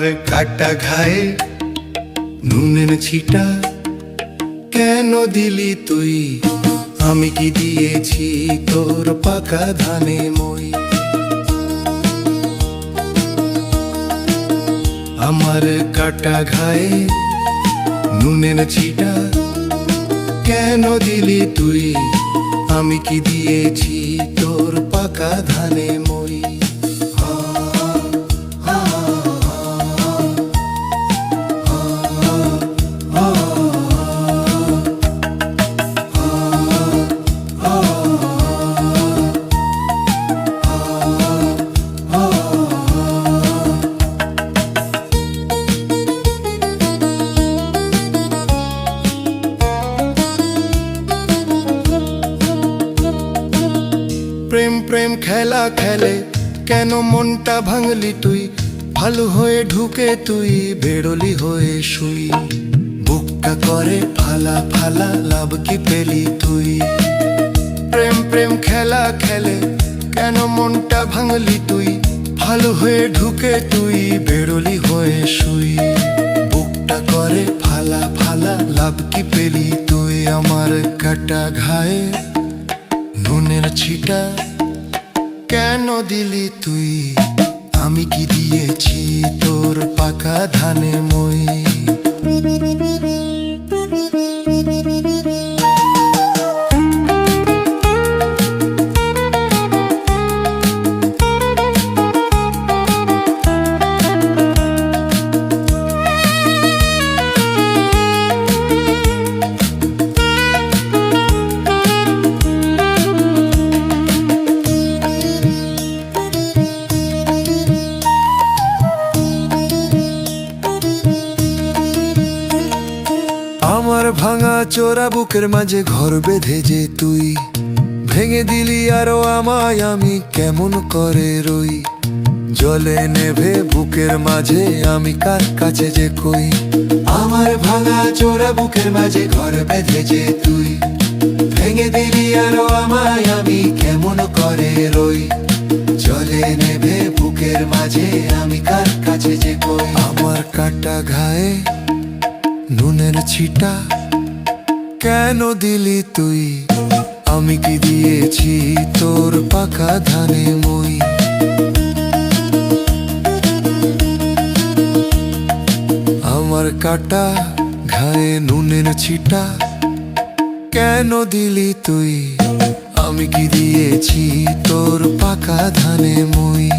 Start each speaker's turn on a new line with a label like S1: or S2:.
S1: কাটা ঘায়ে নুনের ছিটা কেন দিলি তুই? আমি কি দিয়েছি তোর পাকা ধানে মই? আমার কাটা ঘায়ে নুনের ছিটা কেন দিলি তুই? আমি কি দিয়েছি তোর পাকা ধানে মই? প্রেম খেলা খেলে, কেন মনটা ভাঙলি তুই? ভালো হয়ে ঢুকে তুই, বেরোলি হয়ে শুই। বুকটা করে ফালা ফালা, লাভ কি পেলি তুই? প্রেম প্রেম খেলা খেলে, কেন মনটা ভাঙলি তুই? ভালো হয়ে ঢুকে তুই, বেরোলি হয়ে শুই। বুকটা করে ফালা ফালা, লাভ কি পেলি তুই? আমার কাটা ঘায়ে, নুনের ছিটা কেন দিলি তুই? আমি কি দিয়েছি তোর পাকা ধানে মই? ভাঙা চোরা বুকের মাঝে ঘর বেঁধে যে তুই। ভেঙে দিলি আরও আমায় আমি কেমন করে রই? জলে নেভে বুকের মাঝে আমি কার কাছে যে কই? আমার ভাঙা চোরা বুকের মাঝে ঘর বেঁধে যে তুই। ভেঙে দিলি আরও আমায় আমি কেমন করে রই? জলে নেভে বুকের মাঝে আমি কার কাছে যে কই? আমার কাটা ঘায়ে নুনের ছিটা কেন দিলি তুই? আমি কি দিয়েছি তোর পাকা ধানে মই? আমার কাটা ঘায়ে নুনের ছিটা কেন দিলি তুই? আমি কি দিয়েছি তোর পাকা ধানে মই?